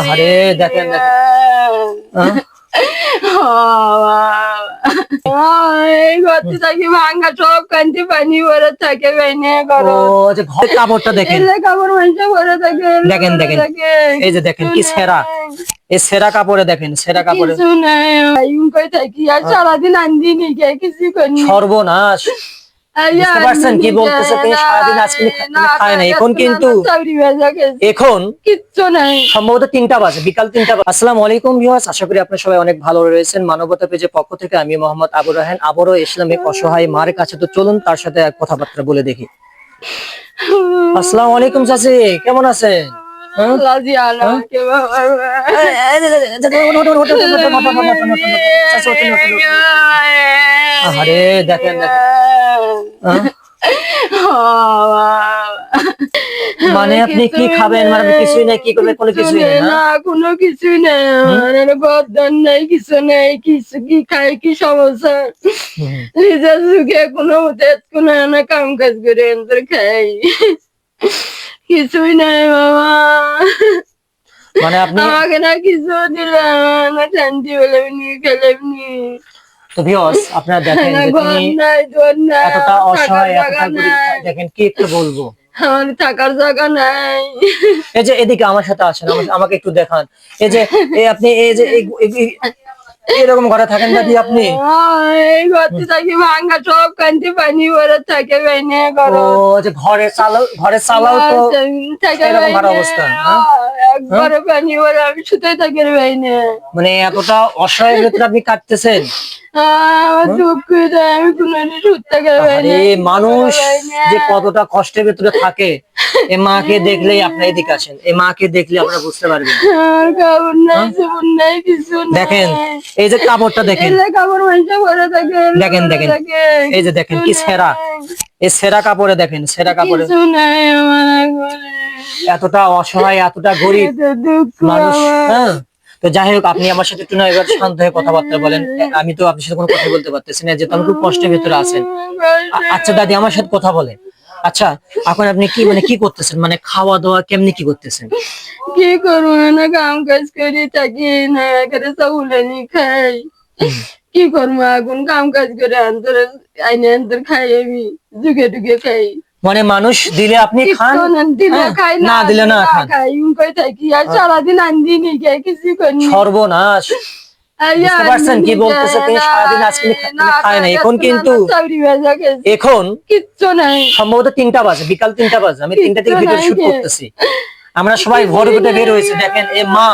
আরে দেখেন হ্যাঁ? এই ভাঙ্গা সব কান্তি পানি ভরে থাকে বেনে ও করো যে কাপড়টা দেখেন। কাপড় মানুষ ভরে থাকে দেখেন। এই যে দেখেন কি সেরা। এই সেরা কাপড়ে দেখেন সেরা কাপড়ে। থাকি? আর সারাদিন আন্দিনি কে কিছু করি সর্বনাশ। বুঝতে পারছেন কি বলতেছে? তিনি সারাদিন আজকে খায় না। এখন কিন্তু- এখন কিচ্ছু নাই। সম্ভবত তিনটা বাজে বিকাল তিনটা বাজে। আসসালামু আলাইকুম ভিউয়ার্স আশা করি আপনারা সবাই অনেক ভালো রয়েছেন। মানবতা পেজের পক্ষ থেকে আমি মোহাম্মদ আবু রাহান আবারও ইসলাম অসহায় মার কাছে। তো চলুন তার সাথে এক কথাবার্তা বলে দেখি। আসসালামু আলাইকুম চাচি কেমন আছেন? হ্যাঁ? বাবা আরে দেখেন দেখেন। হ্যাঁ? মানে আপনি কি খাবেন? মানে কিছুই নাই কি করবেন? কোনো কিছুই নেই না কোনো কিছুই নাই। আমার গদ্দান নাই কিছু নাই কিছু কি খাই কি সমস্যা? নিজের সুখে কোনো কোনো না কাম কাজ করে এনতে খাই। কিছুই নাই বাবা মানে আপনি আমাকে না কিছু দিলাম না শান্তি বলেবনি খেলেবনি তো ভিউয়ার্স আপনারা দেখেন যে তিনি নাই দোর নাই এতটা থাকার অসহায় জায়গা এতটা গরিব নাই। দেখেন কি একটু বলব। আমার থাকার জায়গা নাই। এই যে এদিকে আমার সাথে আসেন আমাকে একটু দেখান। এই যে আপনি এই যে এরকম ঘরে থাকেন দাদি আপনি? ঘরতে থাকি ভাঙ্গা সব কান্তি পানি ভরে থাকে বেনে ও যে ঘরে চালাও ঘরে চালাও তো এরকম অবস্থা, হ্যাঁ? আহ, একবারে পানি ভরে আমি শুতে থাকি বাইনে। মানে এতটা অসহায় ভেতরে আপনি কাটতেছেন। মানুষ যে কতটা কষ্টের ভেতরে থাকে এ মাকে দেখলেই আপনি এদিকে আসেন এই মাকে দেখলে আপনারা বুঝতে পারবেন। নাই দেখেন এই যে কাপড়টা দেখেন। দেখেন, দেখেন। এই যে দেখেন কি সেরা। এই সেরা কাপড়ে দেখেন সেরা কাপড়ে। এতটা অসহায় এতটা গরিব মানুষ হ্যাঁ? তো যাই হোক আপনি আমার সাথে একটু না এবার শান্ত হয়ে কথাবার্তা বলেন। আমি তো আপনার সাথে কোনো কথা বলতে পারতেছি না যেহেতু আমি খুব কষ্টের ভেতরে আছেন। আচ্ছা দাদি আমার সাথে কথা বলেন। আচ্ছা এখন আপনি কি মানে কি করতেছেন? মানে খাওয়া দাওয়া কেমনি কি করতেছেন? কি করব? না কাম কাজ করি থাকি না করে চাউলানি খাই। কি করব? এখন কাম কাজ করে আন্তর আইনে আন্তর খাই আমি যুগে যুগে খাই। মানে মানুষ দিলে আপনি খান? না দিলে হ্যাঁ, না খান। সারাদিন কিছু সর্বনাশ। বুঝতে পারছেন কি বলতেছে? তিনি সারাদিন আজকে তিনি খা- তিনি খায় না। এখন কিন্তু- এখন সম্ভবত তিনটা বাজে বিকাল তিনটা বাজে। আমি তিনটা থেকে ভিডিও শুট করতেছি। আমরা সবাই ভোর ভোরে বের হয়েছে দেখেন এ মা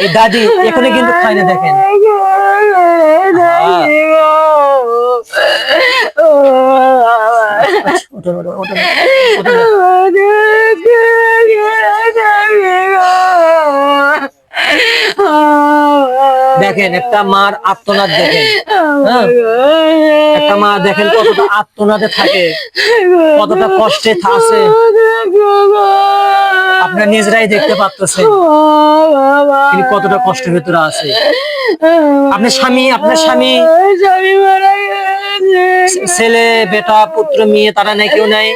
এই দাদি এখানে কিন্তু খায় না দেখেন। দেখেন, একটা মার আত্মনাদ দেখেন। হ্যাঁ? একটা মা দেখেন কতটা আত্মনাদে থাকে, কতটা কষ্টে আছে। আপনার নিজেরাই দেখতে পাচ্ছেন তিনি কতটা কষ্টের ভেতরে আছে। আপনার স্বামী আপনার স্বামী। ছেলে বেটা পুত্র মেয়ে তারা নাই কেউ নাই।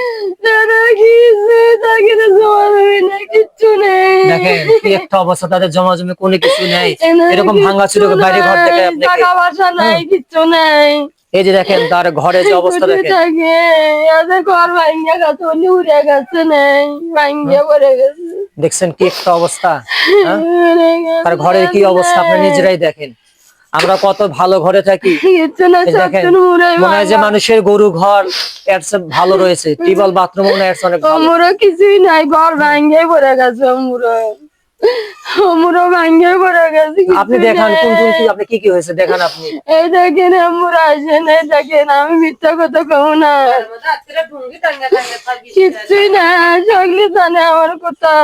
একটা অবস্থা তাদের জমা জমি কোনো কিছু নেই। এরকম ভাঙা চুরে বাইরে ঘর থেকে টাকা পয়সা নাই এই যে দেখেন তার ঘরে যে অবস্থা ঘুরতে দেখেন। থাকে এদের ঘর ভাঙ্গা গেছে অন্য উড়ে গেছে নাই ভাঙ্গা পড়ে গেছে। দেখছেন কি একটা অবস্থা হ্যাঁ? তার ঘরের কি অবস্থা আপনি নিজেরাই দেখেন। আমরা কত ভালো ঘরে থাকি। মনে হয় যে মানুষের গরু ঘর এর ভালো রয়েছে। টিবল বাথরুম এর অনেক ভালো। কিছুই নাই ঘর ভাঙ্গে পড়ে গেছে গেছে আপনি দেখান কোন কোন কি আপনি কি কি হয়েছে? দেখান আপনি। এই দেখেন আমার আসেন এই দেখেন আমি মিথ্যা কথা কব না। কিচ্ছুই না সকলে জানে আমার কথা।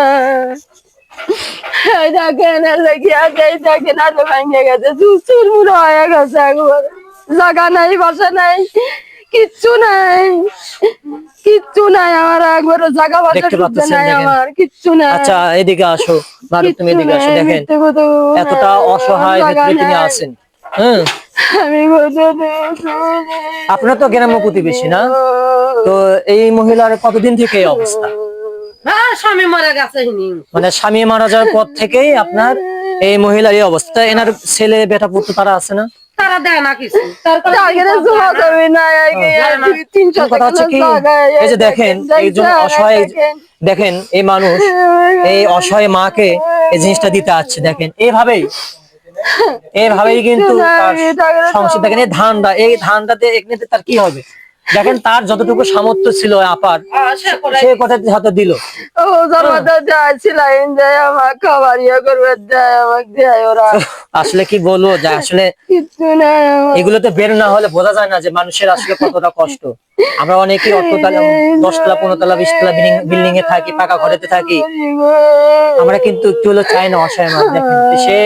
দেখেন এই লেগে দেখেন আরও ভেঙে গেছে চুর মুড়ো হয়ে গেছে একবার জায়গা নাই বাসা নাই কিচ্ছু নাই কিচ্ছু নাই আমার একবার জায়গা বাসা দেখতে শুদ্ধ পাচ্ছেন, নাই আমার কিচ্ছু নাই আচ্ছা এদিকে আসো ভারত তুমি এদিকে আসো দেখেন এতটা অসহায় তিনি আছেন হ্যাঁ আপনার তো গ্রাম্য প্রতিবেশী না তো এই মহিলার কতদিন থেকে এই অবস্থা স্বামী মারা গেছে মানে স্বামী মারা যাওয়ার পর থেকেই আপনার এই মহিলার এই অবস্থা। এনার ছেলে বেটা পুত্র তারা আছে না? তারা দেয় কিছু। কথা হচ্ছে কি এই যে দেখেন একজন অসহায় দেখেন। এই মানুষ এই অসহায় মাকে এই জিনিসটা দিতে আসছে দেখেন। এইভাবেই এইভাবেই কিন্তু সংসার দেখেন এই ধানটা এই ধানটাতে এখানে তার কি হবে? দেখেন তার যতটুকু সামর্থ্য ছিল আপার হ্যাঁ, সে কথা হয়তো দিল ও ইয়ে আসলে কি বলব যে আসলে এগুলো তো বের না হলে বোঝা যায় না যে মানুষের আসলে কতটা কষ্ট আমরা অনেকেই অট্টতলা দশতলা পনেরো বিশতলা বিল্ডিং এ থাকি পাকা ঘরেতে থাকি আমরা কিন্তু একটু হলো চাই না অসহায় মানুষ সে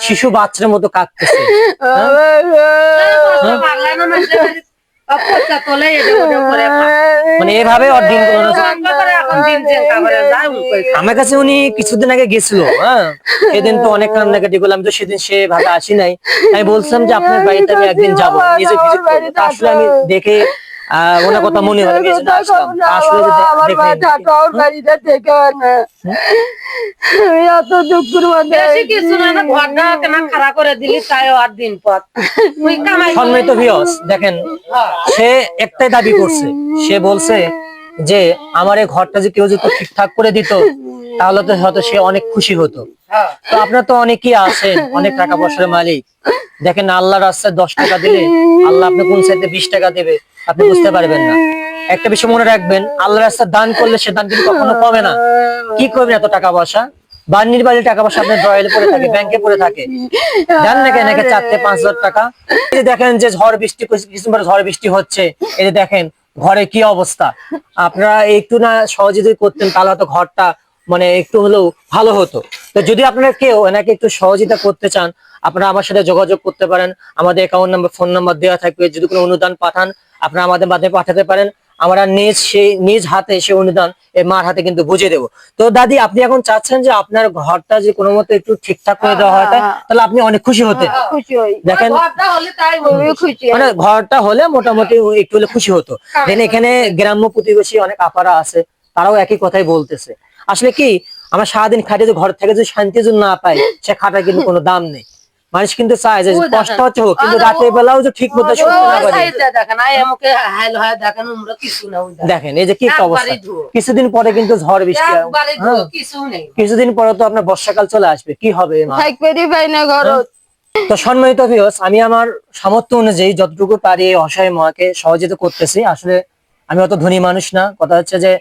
শিশু বাচ্চার মতো কাঁদতেছে মানে এভাবে ওর দিন কই খায়। আমার কাছে উনি কিছুদিন আগে গেছিল হ্যাঁ। সেদিন তো অনেক কান্নাকাটি করলাম তো সেদিন সে ভাবে আসি নাই। আমি বলছিলাম যে আপনার বাড়িতে আমি একদিন যাব। নিজে ভিজিট করব। আসলে আমি দেখে ওনার কথা মনে এত দুঃখের মধ্যে কিছু না ঘরটা কেনা খাড়া করে দিলি তাই আর দিন সম্মানিত ভিউয়ার্স দেখেন সে একটাই দাবি করছে। সে বলছে যে আমার এই ঘরটা যে কেউ যদি ঠিকঠাক করে দিত তাহলে তো হয়তো সে অনেক খুশি হতো। হ্যাঁ। তো আপনার তো অনেকেই আছেন অনেক টাকা পয়সার মালিক। দেখেন আল্লাহ রাস্তায় দশ টাকা দিলে আল্লাহ আপনি কোন সাইডে বিশ টাকা দেবে? আপনি বুঝতে পারবেন না। একটা বিষয় মনে রাখবেন আল্লাহ রাস্তায় দান করলে সে দান কিন্তু কখনো কমে না। কি করবেন এত টাকা পয়সা? বান্নির বাড়ির টাকা পয়সা আপনার ড্রয়ালে পড়ে থাকে, ব্যাংকে পড়ে থাকে। জান না কেন চারটে পাঁচ হাজার টাকা? এই দেখেন যে ঝড় বৃষ্টি কিছুদিন ঝড় বৃষ্টি হচ্ছে, এই যে দেখেন ঘরে কি অবস্থা? আপনারা একটু না যদি করতেন, তাহলে হয়তো ঘরটা মানে একটু হলেও ভালো হতো। তো যদি আপনারা কেউ এনাকে একটু সহযোগিতা করতে চান, আপনারা আমার সাথে যোগাযোগ করতে পারেন। আমাদের অ্যাকাউন্ট নাম্বার ফোন নাম্বার দেওয়া থাকবে। যদি কোনো অনুদান পাঠান আপনারা আমাদের মাধ্যমে পাঠাতে পারেন। আমরা নিজ সেই নিজ হাতে সেই অনুদান এই মার হাতে কিন্তু বুঝে দেবো। তো দাদি আপনি এখন চাচ্ছেন যে আপনার ঘরটা যে কোনো মতো একটু ঠিকঠাক করে দেওয়া হয় তাহলে আপনি অনেক খুশি হতেন দেখেন খুবই খুশি মানে ঘরটা হলে মোটামুটি একটু হলে খুশি হতো। দেন এখানে গ্রাম্য প্রতিবেশী অনেক আপারা আছে তারাও একই কথাই বলতেছে। আসলে কি আমরা সারাদিন খাটে যে ঘর থেকে যদি শান্তি যদি না পাই সে খাটার কিন্তু কোনো দাম নেই। মানুষ কিন্তু চায় যে কষ্ট হচ্ছে হোক কিন্তু রাতের বেলাও যে ঠিক মতো শুনতে না পারে। দেখেন হয় এই যে কি অবস্থা। কিছুদিন পরে কিন্তু ঝড় বৃষ্টি হয়। হ্যাঁ। কিছুদিন পরে তো আপনার বর্ষাকাল চলে আসবে কি হবে ঘর তো সম্মানিত ভিউয়ার্স আমি আমার সামর্থ্য অনুযায়ী যতটুকু পারি অসহায় মাকে সহযোগিতা করতেছি। আসলে আমি অত ধনী মানুষ না। কথা হচ্ছে যে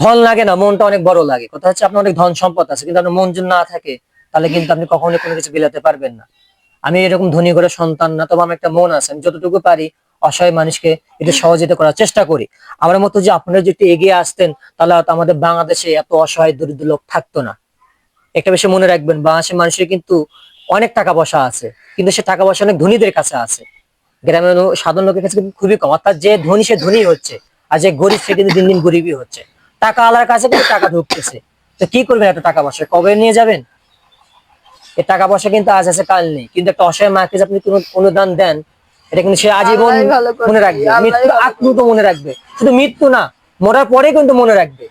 ধন লাগে না মনটা অনেক বড় লাগে। কথা হচ্ছে আপনার অনেক ধন সম্পদ আছে কিন্তু আপনার মন যদি না থাকে তাহলে কিন্তু আপনি কখনোই কোনো কিছু বিলাতে পারবেন না। আমি এরকম ধনী করে সন্তান না তবে আমার একটা মন আছে আমি যতটুকু পারি অসহায় মানুষকে একটু সহযোগিতা করার চেষ্টা করি। আমার মতো যে আপনারা যদি এগিয়ে আসতেন তাহলে হয়তো আমাদের বাংলাদেশে এত অসহায় দরিদ্র লোক থাকতো না। একটা বিষয় মনে রাখবেন বাংলাদেশের মানুষের কিন্তু অনেক টাকা পয়সা আছে কিন্তু সে টাকা পয়সা অনেক ধনীদের কাছে আছে। গ্রামের সাধারণ লোকের কাছে কিন্তু খুবই কম অর্থাৎ যে ধনী সে ধনী হচ্ছে আর যে গরিব সে কিন্তু দিন দিন গরিবই হচ্ছে। টাকা আলার কাছে কিন্তু টাকা ঢুকতেছে। তো কি করবেন এত টাকা পয়সা? কবে নিয়ে যাবেন? টাকা পয়সা কিন্তু আজ আছে কাল নেই। কিন্তু একটা অসহায় মাকে আপনি কোনো অনুদান দেন এটা কিন্তু সে আজীবন মনে রাখবে। মৃত্যু ভালো আত্মু মনে রাখবে। শুধু মৃত্যু না মরার পরে কিন্তু মনে রাখবে।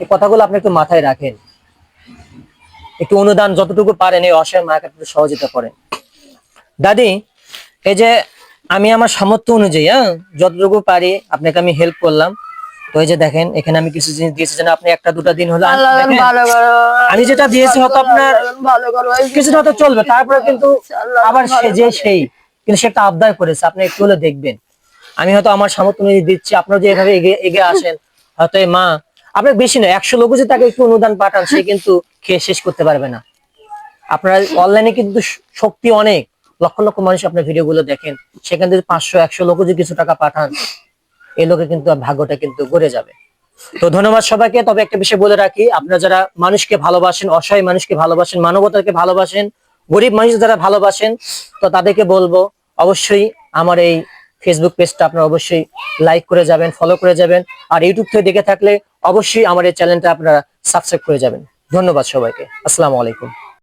এই কথাগুলো আপনি একটু মাথায় রাখেন। একটু অনুদান যতটুকু পারেন এই অসহায় মাকে একটু সহযোগিতা করেন। দাদি এই যে আমি আমার সামর্থ্য অনুযায়ী হ্যাঁ যতটুকু পারি আপনাকে আমি হেল্প করলাম। তো এই যে দেখেন এখানে আমি কিছু জিনিস দিয়েছি যেন আপনি একটা দুটা দিন হলো আমি যেটা দিয়েছি হয়তো আপনার কিছুটা হয়তো চলবে তারপরে কিন্তু আবার সে যে সেই কিন্তু সে একটা আবদার করেছে আপনি একটু হলে দেখবেন। আমি হয়তো আমার সামর্থ্য অনুযায়ী দিচ্ছি আপনারা যে এভাবে এগিয়ে আসেন হয়তো মা আপনার বেশি নয় একশো লোক যদি তাকে একটু অনুদান পাঠান সে কিন্তু খেয়ে শেষ করতে পারবে না। আপনারা অনলাইনে কিন্তু শক্তি অনেক। লক্ষ লক্ষ মানুষ আপনার ভিডিও গুলো দেখেন। সেখান থেকে পাঁচশো একশো লোক যদি কিছু টাকা পাঠান এই লোকে কিন্তু ভাগ্যটা কিন্তু গড়ে যাবে। তো ধন্যবাদ সবাইকে। তবে একটা বিষয় বলে রাখি, আপনারা যারা মানুষকে ভালোবাসেন, অসহায় মানুষকে ভালোবাসেন, মানবতাকে ভালোবাসেন, গরিব মানুষ যারা ভালোবাসেন, তো তাদেরকে বলব, অবশ্যই আমার এই ফেসবুক পেজটা আপনারা অবশ্যই লাইক করে যাবেন ফলো করে যাবেন। আর ইউটিউব থেকে দেখে থাকলে অবশ্যই আমার এই চ্যানেলটা আপনারা সাবস্ক্রাইব করে যাবেন। ধন্যবাদ সবাইকে। আসসালামু আলাইকুম।